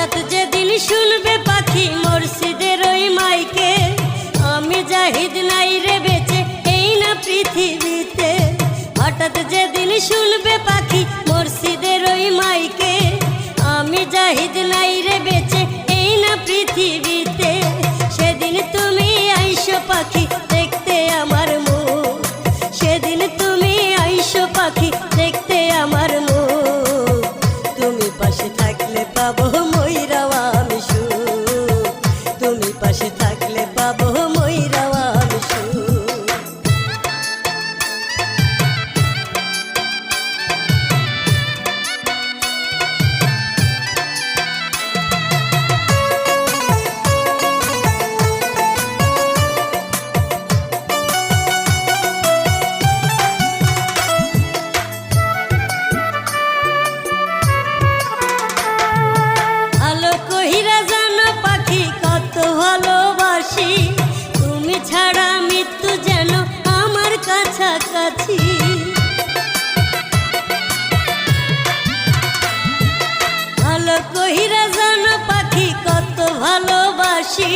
হঠাৎ যেদিন শুনবে পাখি মসজিদের ওই মাইকে, আমি জাহিদ নাই রে বেঁচে এই না পৃথিবীতে। হঠাৎ যেদিন শুনবে পাখি মসজিদের ওই মাইকে, আমি জাহিদ নাই রে বেঁচে এই না পৃথিবীতে। সেদিন তুমি আইসো পাখি দেখতে আমার মুখ, সেদিন তুমি আইসো পাখি দেখতে আমার ছাড়া মৃত্যু যেন আমার কাছাকাছি। ভালো কহিরা জানো পাখি কত ভালোবাসি।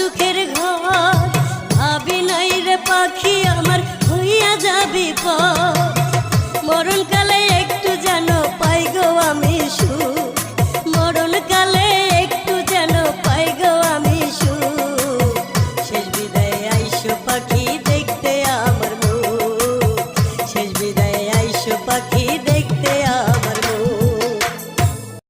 সুখের ঘর। ভাবি নাই রে পাখি আমার হইয়া যাবি পর